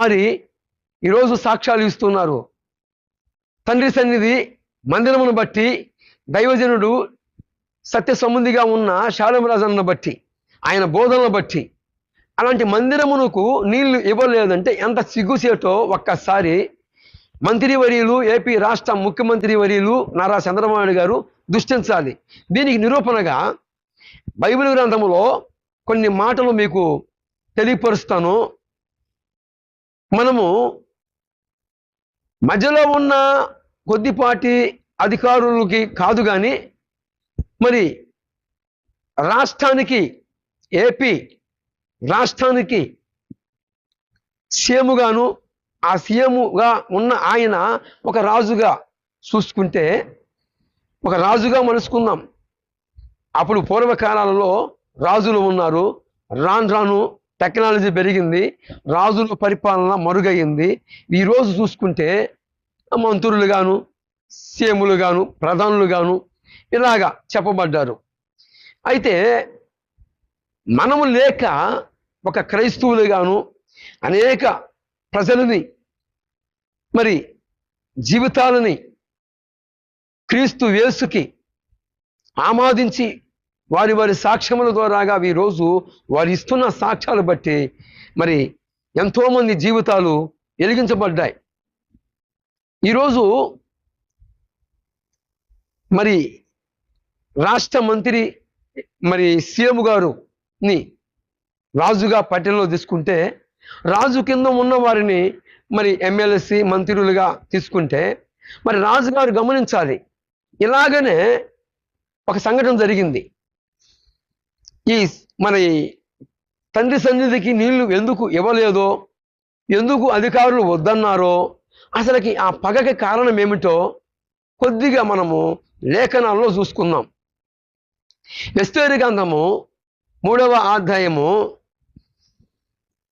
మారి ఈరోజు సాక్ష్యాలు ఇస్తున్నారు. తండ్రి సన్నిధి మందిరమును బట్టి దైవజనుడు సత్య సంబంధిగా ఉన్న శాలమరాజన్న బట్టి ఆయన బోధనను బట్టి అలాంటి మందిరమునకు నీళ్ళు ఇవ్వలేదంటే ఎంత సిగ్గుసేటో ఒక్కసారి మంత్రివర్యులు ఏపీ రాష్ట్ర ముఖ్యమంత్రి వర్యులు నారా చంద్రబాబు గారు దృష్టించాలి. దీనికి నిరూపణగా బైబిల్ గ్రంథంలో కొన్ని మాటలు మీకు తెలియపరుస్తాను. మనము మధ్యలో ఉన్న కొద్దిపాటి అధికారులకి కాదు కానీ మరి రాష్ట్రానికి ఏపీ రాష్ట్రానికి సీఎముగాను ఆ సీఎముగా ఉన్న ఆయన ఒక రాజుగా చూసుకుంటే ఒక రాజుగా మలుసుకుందాం అప్పుడు పూర్వకాలాలలో రాజులు ఉన్నారు. రాను రాను టెక్నాలజీ పెరిగింది రాజుల పరిపాలన మరుగయ్యింది. ఈరోజు చూసుకుంటే మంత్రులు గాను సీఎములు గాను ప్రధానులు గాను ఇలాగా చెప్పబడ్డారు. అయితే మనము లేక ఒక క్రైస్తవులుగాను అనేక ప్రజలని మరి జీవితాలని క్రీస్తు వేసుకి ఆమాదించి వారి వారి సాక్ష్యముల ద్వారాగా ఈరోజు వారు ఇస్తున్న సాక్ష్యాలు బట్టి మరి ఎంతోమంది జీవితాలు వెలిగించబడ్డాయి. ఈరోజు మరి రాష్ట్ర మంత్రి మరి సీఎం గారుని రాజుగా పట్టణంలో తీసుకుంటే రాజు కింద ఉన్న వారిని మరి ఎమ్మెల్సీ మంత్రులుగా తీసుకుంటే మరి రాజుగారు గమనించాలి. ఇలాగనే ఒక సంఘటన జరిగింది. ఈ మన తండ్రి సన్నిధికి నీళ్ళు ఎందుకు ఇవ్వలేదో ఎందుకు అధికారులు వద్దన్నారో అసలుకి ఆ పగకి కారణం ఏమిటో కొద్దిగా మనము లేఖనాల్లో చూసుకుందాం. ఎస్తేరి గ్రంథము మూడవ అధ్యాయము.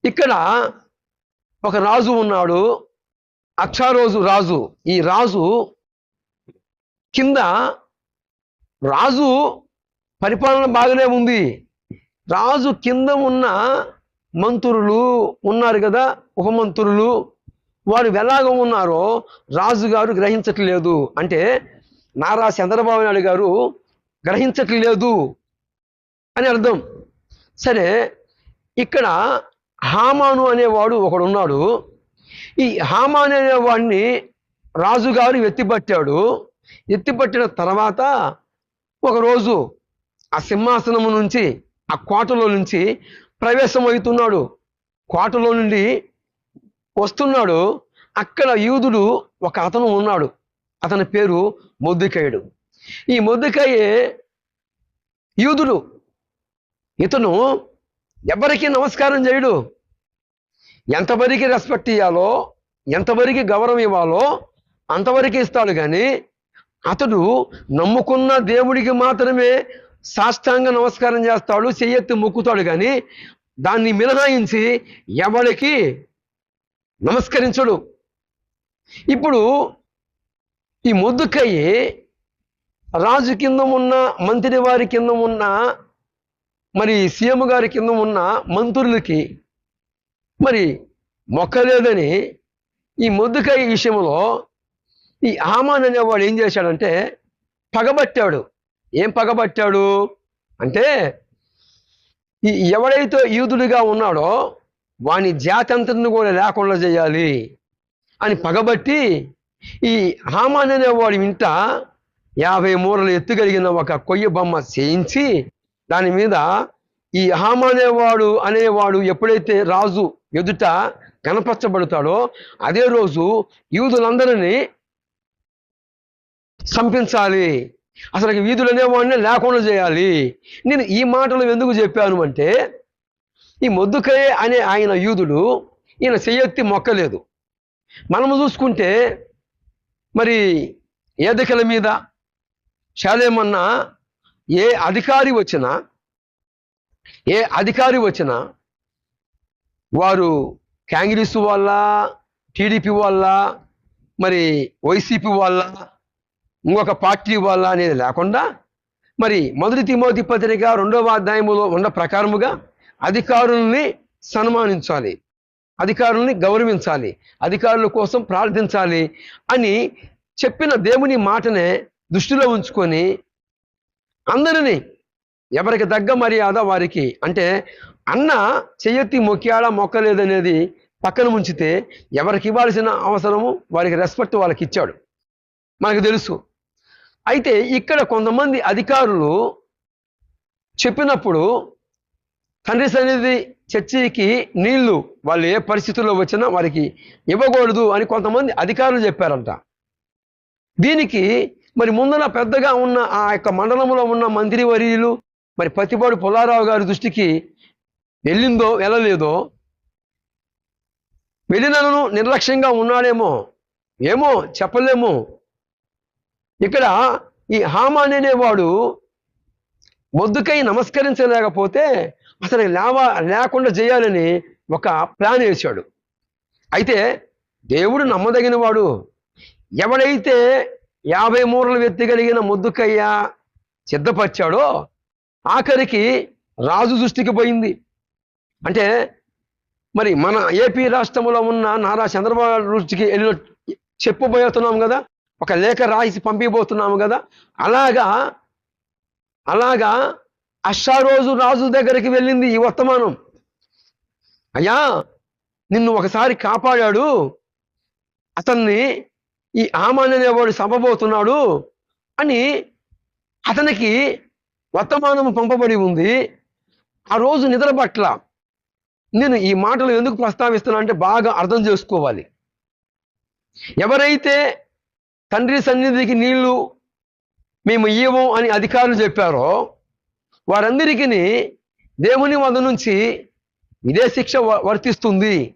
ఇక్కడ ఒక రాజు ఉన్నాడు అక్షారోజు రాజు. ఈ రాజు కింద రాజు పరిపాలన బాగానే ఉంది. రాజు కింద ఉన్న మంత్రులు ఉన్నారు కదా ఉపమంత్రులు వారు ఎలాగ ఉన్నారో రాజుగారు గ్రహించట్లేదు. అంటే నారా చంద్రబాబు నాయుడు గారు గ్రహించట్లేదు అని అర్థం. సరే ఇక్కడ హామాను అనేవాడు ఒకడు ఉన్నాడు ఈ హామాను అనేవాడిని రాజుగారు ఎత్తిపట్టాడు. ఎత్తిపట్టిన తర్వాత ఒకరోజు ఆ సింహాసనము నుంచి ఆ కోటలో నుంచి ప్రవేశమవుతున్నాడు. కోటలో నుండి వస్తున్నాడు. అక్కడ యూదుడు ఒక అతను ఉన్నాడు. అతని పేరు మొద్దుకాయుడు ఈ మొద్దుకాయే యూదుడు. ఇతను ఎవరికి నమస్కారం చేయడు? ఎంతవరకు రెస్పెక్ట్ ఇవ్వాలో ఎంతవరకు గౌరవం ఇవ్వాలో అంతవరకు ఇస్తాడు కానీ అతడు నమ్ముకున్న దేవుడికి మాత్రమే సాష్టాంగ నమస్కారం చేస్తాడు చెయ్యెత్తి మొక్కుతాడు కానీ దాన్ని మినహాయించి ఎవరికి నమస్కరించడు. ఇప్పుడు ఈ మొద్దుకయ్యి రాజు కింద ఉన్న మంత్రి వారి కింద ఉన్న మరి సీఎం గారి కింద ఉన్న మంత్రులకి మరి మొక్కలేదని ఈ మొద్దుకాయ విషయంలో ఈ ఆమాన్ అనేవాడు ఏం చేశాడంటే పగబట్టాడు. ఏం పగబట్టాడు? అంటే ఈ ఎవడైతే యూదుడిగా ఉన్నాడో వాని జాతంతను కూడా లేకుండా చేయాలి అని పగబట్టి ఈ హామాన్ అనేవాడి వింట యాభై మూరలు ఎత్తుగలిగిన ఒక కొయ్య బొమ్మ చేయించి దాని మీద ఈ హామానేవాడు అనేవాడు ఎప్పుడైతే రాజు ఎదుట కనపరచబడతాడో అదే రోజు యూదులందరినీ చంపించాలి. అసలు వీధులు అనేవాడిని లేకుండా చేయాలి. నేను ఈ మాటలు ఎందుకు చెప్పాను అంటే ఈ మొద్దుకయ్య అనే ఆయన యూదుడు ఈయన చెయ్యెత్తి మొక్కలేదు. మనము చూసుకుంటే మరి ఏదికల మీద? శాలేమన్నా ఏ అధికారి వచ్చినా ఏ అధికారి వచ్చినా వారు కాంగ్రెస్ వల్ల టీడీపీ వల్ల మరి వైసీపీ వాళ్ళ ఇంకొక పార్టీ వల్ల అనేది లేకుండా మరి మొదటి తిమోతి పత్రిక రెండవ అధ్యాయములో ఉన్న ప్రకారముగా అధికారుల్ని సన్మానించాలి. అధికారుల్ని గౌరవించాలి. అధికారుల కోసం ప్రార్థించాలి అని చెప్పిన దేవుని మాటనే దృష్టిలో ఉంచుకొని అందరినీ ఎవరికి తగ్గ మర్యాద వారికి అంటే అన్న చెయ్యెత్తి మొక్కాడా మొక్కలేదనేది పక్కన ముంచితే ఎవరికి ఇవ్వాల్సిన అవసరము వారికి రెస్పెక్ట్ వాళ్ళకి ఇచ్చాడు. మనకు తెలుసు అయితే ఇక్కడ కొంతమంది అధికారులు చెప్పినప్పుడు తండ్రి సన్నిధి చర్చికి నీళ్ళు వాళ్ళు ఏ పరిస్థితుల్లో వచ్చినా వారికి ఇవ్వకూడదు అని కొంతమంది అధికారులు చెప్పారంట. దీనికి మరి ముందర పెద్దగా ఉన్న ఆ యొక్క మండలంలో ఉన్న మంత్రివర్యులు మరి పతిపాడు పుల్లారావు గారి దృష్టికి వెళ్ళిందో వెళ్ళలేదో వెళ్ళినను నిర్లక్ష్యంగా ఉన్నాడేమో ఏమో చెప్పలేము ఇక్కడ ఈ హామాన్ అనేవాడు మొద్దుకై నమస్కరించలేకపోతే అసలు లేవా లేకుండా చేయాలని ఒక ప్లాన్ వేశాడు. అయితే దేవుడు నమ్మదగిన వాడు ఎవడైతే యాభై మూరలు ఎత్తిగలిగిన ముద్దుకయ్య సిద్ధపరిచాడో ఆఖరికి రాజు దృష్టికి పోయింది. అంటే మరి మన ఏపీ రాష్ట్రంలో ఉన్న నారా చంద్రబాబు దృష్టికి వెళ్ళిన చెప్పబోతున్నాం కదా. ఒక లేఖ రాసి పంపిపోతున్నాము కదా? అలాగా అలాగా అశ్వారోజు రాజు దగ్గరికి వెళ్ళింది ఈ వర్తమానం. అయ్యా నిన్ను ఒకసారి కాపాడాడు. అతన్ని ఈ ఆమాన్ అనేవాడు చంపబోతున్నాడు అని అతనికి వర్తమానం పంపబడి ఉంది. ఆ రోజు నిద్ర పట్ల నేను ఈ మాటలు ఎందుకు ప్రస్తావిస్తున్నా అంటే బాగా అర్థం చేసుకోవాలి. ఎవరైతే తండ్రి సన్నిధికి నీళ్ళు మేము ఇయ్యము అని అధికారులు చెప్పారో వారందరికీ దేవుని వద్ద నుంచి ఇదే శిక్ష వ- వర్తిస్తుంది.